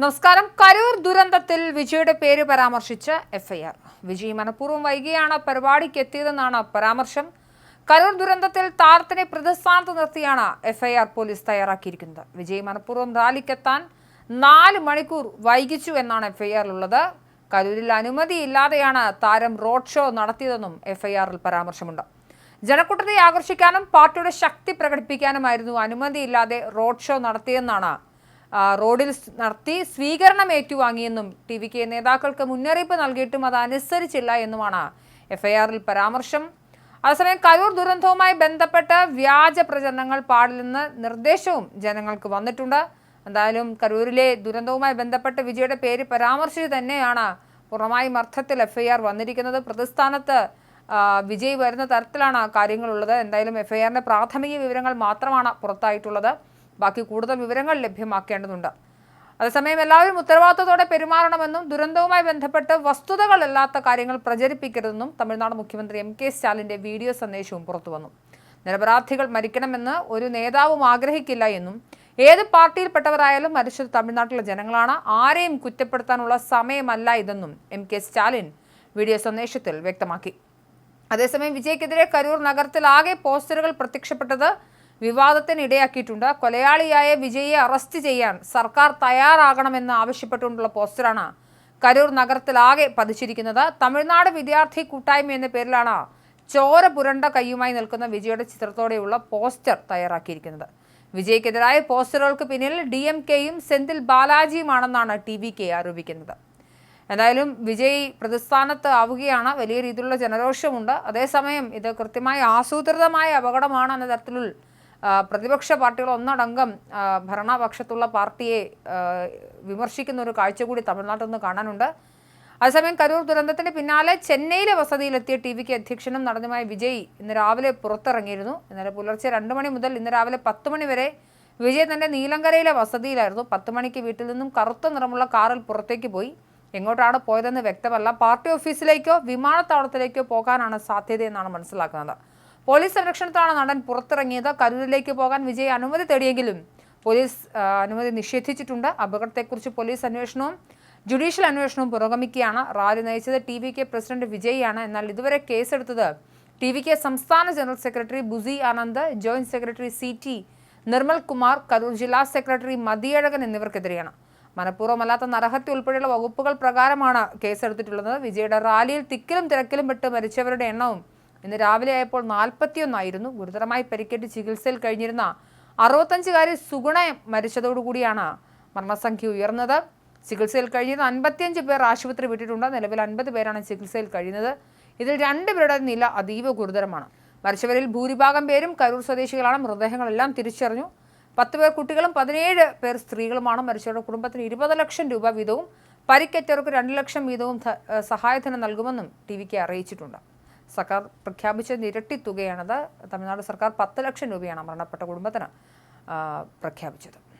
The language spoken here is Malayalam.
നമസ്കാരം. കരൂർ ദുരന്തത്തിൽ വിജയുടെ പേര് പരാമർശിച്ച് എഫ്ഐആർ. വിജയ് മനഃപൂർവം വൈകിയാണ് പരിപാടിക്ക് എത്തിയതെന്നാണ് പരാമർശം. കരൂർ ദുരന്തത്തിൽ താരത്തിനെ പ്രതിസ്ഥാനത്ത് നിർത്തിയാണ് എഫ്ഐആർ പോലീസ് തയ്യാറാക്കിയിരിക്കുന്നത്. വിജയ് മനഃപൂർവം റാലിക്കെത്താൻ നാല് മണിക്കൂർ വൈകിച്ചു എന്നാണ് എഫ്ഐആറിലുള്ളത്. കരൂരിൽ അനുമതിയില്ലാതെയാണ് താരം റോഡ് ഷോ നടത്തിയതെന്നും എഫ്ഐആറിൽ പരാമർശമുണ്ട്. ജനക്കൂട്ടത്തെ ആകർഷിക്കാനും പാർട്ടിയുടെ ശക്തി പ്രകടിപ്പിക്കാനുമായിരുന്നു അനുമതിയില്ലാതെ റോഡ് ഷോ നടത്തിയെന്നാണ് റോഡിൽ നടത്തി സ്വീകരണം ഏറ്റുവാങ്ങിയെന്നും ടി വി കെ നേതാക്കൾക്ക് മുന്നറിയിപ്പ് നൽകിയിട്ടും അത് അനുസരിച്ചില്ല എന്നുമാണ് എഫ്ഐആറിൽ പരാമർശം. അതേസമയം കരൂർ ദുരന്തവുമായി ബന്ധപ്പെട്ട് വ്യാജ പ്രചരണങ്ങൾ പാടില്ലെന്ന് നിർദ്ദേശവും ജനങ്ങൾക്ക് വന്നിട്ടുണ്ട്. എന്തായാലും കരൂരിലെ ദുരന്തവുമായി ബന്ധപ്പെട്ട് വിജയുടെ പേര് പരാമർശിച്ച് തന്നെയാണ് പൂർണമായും അർത്ഥത്തിൽ എഫ്ഐആർ വന്നിരിക്കുന്നത്. പ്രതിസ്ഥാനത്ത് വിജയ് വരുന്ന തരത്തിലാണ് കാര്യങ്ങളുള്ളത്. എന്തായാലും എഫ്ഐആറിന്റെ പ്രാഥമിക വിവരങ്ങൾ മാത്രമാണ് പുറത്തായിട്ടുള്ളത്. ബാക്കി കൂടുതൽ വിവരങ്ങൾ ലഭ്യമാക്കേണ്ടതുണ്ട്. അതേസമയം എല്ലാവരും ഉത്തരവാദിത്തത്തോടെ പെരുമാറണമെന്നും ദുരന്തവുമായി ബന്ധപ്പെട്ട് വസ്തുതകളല്ലാത്ത കാര്യങ്ങൾ പ്രചരിപ്പിക്കരുതെന്നും തമിഴ്നാട് മുഖ്യമന്ത്രി എം കെ സ്റ്റാലിന്റെ വീഡിയോ സന്ദേശവും പുറത്തുവന്നു നിരപരാധികൾ മരിക്കണമെന്ന് ഒരു നേതാവും ആഗ്രഹിക്കില്ല എന്നും ഏത് പാർട്ടിയിൽപ്പെട്ടവരായാലും മരിച്ചത് തമിഴ്നാട്ടിലെ ജനങ്ങളാണ്. ആരെയും കുറ്റപ്പെടുത്താനുള്ള സമയമല്ല ഇതെന്നും എം കെ സ്റ്റാലിൻ വീഡിയോ സന്ദേശത്തിൽ വ്യക്തമാക്കി. അതേസമയം വിജയ്ക്കെതിരെ കരൂർ നഗരത്തിൽ ആകെ പോസ്റ്ററുകൾ പ്രത്യക്ഷപ്പെട്ടത് വിവാദത്തിന് ഇടയാക്കിയിട്ടുണ്ട് കൊലയാളിയായ വിജയെ അറസ്റ്റ് ചെയ്യാൻ സർക്കാർ തയ്യാറാകണമെന്ന് ആവശ്യപ്പെട്ടുകൊണ്ടുള്ള പോസ്റ്ററാണ് കരൂർ നഗരത്തിലാകെ പതിച്ചിരിക്കുന്നത്. തമിഴ്നാട് വിദ്യാർത്ഥി കൂട്ടായ്മ എന്ന പേരിലാണ് ചോര പുരണ്ട കൈയുമായി നിൽക്കുന്ന വിജയുടെ ചിത്രത്തോടെയുള്ള പോസ്റ്റർ തയ്യാറാക്കിയിരിക്കുന്നത്. വിജയ്ക്കെതിരായ പോസ്റ്ററുകൾക്ക് പിന്നിൽ ഡി എം കെയും സെന്തിൽ ബാലാജിയുമാണെന്നാണ് ടി വി കെ ആരോപിക്കുന്നത്. എന്തായാലും വിജയ് പ്രതിസ്ഥാനത്ത് ആവുകയാണ്. വലിയ രീതിയിലുള്ള ജനരോഷമുണ്ട്. അതേസമയം ഇത് കൃത്യമായി ആസൂത്രിതമായ അപകടമാണ് എന്ന തരത്തിലുള്ള പ്രതിപക്ഷ പാർട്ടികൾ ഒന്നടങ്കം ഭരണപക്ഷത്തുള്ള പാർട്ടിയെ വിമർശിക്കുന്ന ഒരു കാഴ്ച കൂടി തമിഴ്നാട്ടിൽ നിന്ന് കാണാനുണ്ട്. അതേസമയം കരൂർ ദുരന്തത്തിന് പിന്നാലെ ചെന്നൈയിലെ വസതിയിലെത്തിയ ടി വിക്ക് അധ്യക്ഷനും നടനുമായ വിജയ് ഇന്ന് രാവിലെ പുറത്തിറങ്ങിയിരുന്നു. ഇന്നലെ പുലർച്ചെ രണ്ട് മണി മുതൽ ഇന്ന് രാവിലെ പത്ത് മണി വരെ വിജയ് തന്റെ നീലങ്കരയിലെ വസതിയിലായിരുന്നു. പത്ത് മണിക്ക് വീട്ടിൽ നിന്നും കറുത്ത നിറമുള്ള കാറിൽ പുറത്തേക്ക് പോയി. എങ്ങോട്ടാണ് പോയതെന്ന് വ്യക്തമല്ല. പാർട്ടി ഓഫീസിലേക്കോ വിമാനത്താവളത്തിലേക്കോ പോകാനാണ് സാധ്യതയെന്നാണ് മനസ്സിലാക്കുന്നത്. പോലീസ് സംരക്ഷണത്തിലാണ് നടൻ പുറത്തിറങ്ങിയത്. കരൂരിലേക്ക് പോകാൻ വിജയ് അനുമതി തേടിയെങ്കിലും പോലീസ് അനുമതി നിഷേധിച്ചിട്ടുണ്ട്. അപകടത്തെക്കുറിച്ച് പോലീസ് അന്വേഷണവും ജുഡീഷ്യൽ അന്വേഷണവും പുരോഗമിക്കുകയാണ് റാലി നയിച്ചത് ടി വി കെ പ്രസിഡന്റ് വിജയ്യാണ്. എന്നാൽ ഇതുവരെ കേസെടുത്തത് ടി വി കെ സംസ്ഥാന general secretary Bussy Anand joint secretary C T Nirmal Kumar Karur ജില്ലാ സെക്രട്ടറി മതിയഴകൻ എന്നിവർക്കെതിരെയാണ്. മനഃപൂർവമല്ലാത്ത നരഹത്യ ഉൾപ്പെടെയുള്ള വകുപ്പുകൾ പ്രകാരമാണ് കേസെടുത്തിട്ടുള്ളത്. വിജയുടെ റാലിയിൽ തിക്കിലും തിരക്കിലും പെട്ട് മരിച്ചവരുടെ എണ്ണവും ഇന്ന് രാവിലെ ആയപ്പോൾ നാൽപ്പത്തിയൊന്നായിരുന്നു. ഗുരുതരമായി പരിക്കേറ്റ് ചികിത്സയിൽ കഴിഞ്ഞിരുന്ന അറുപത്തഞ്ചുകാരി സുഗുണ മരിച്ചതോടുകൂടിയാണ് മരണസംഖ്യ ഉയർന്നത്. ചികിത്സയിൽ കഴിയുന്ന അൻപത്തിയഞ്ച് പേർ ആശുപത്രി വിട്ടിട്ടുണ്ട്. നിലവിൽ അൻപത് പേരാണ് ചികിത്സയിൽ കഴിയുന്നത്. ഇതിൽ രണ്ടുപേരുടെ നില അതീവ ഗുരുതരമാണ്. മരിച്ചവരിൽ ഭൂരിഭാഗം പേരും കരൂർ സ്വദേശികളാണ്. മൃതദേഹങ്ങളെല്ലാം തിരിച്ചറിഞ്ഞു. പത്ത് പേർ കുട്ടികളും പതിനേഴ് പേർ സ്ത്രീകളുമാണ്. മരിച്ചവരുടെ കുടുംബത്തിന് ഇരുപത് ലക്ഷം രൂപ വീതവും പരിക്കേറ്റവർക്ക് രണ്ട് ലക്ഷം വീതവും സഹായധനം നൽകുമെന്നും ടി വിക്ക് അറിയിച്ചിട്ടുണ്ട്. സർക്കാർ പ്രഖ്യാപിച്ച നിരട്ടി തുകയാണത് തമിഴ്നാട് സർക്കാർ പത്ത് ലക്ഷം രൂപയാണ് മരണപ്പെട്ട കുടുംബത്തിന് പ്രഖ്യാപിച്ചത്.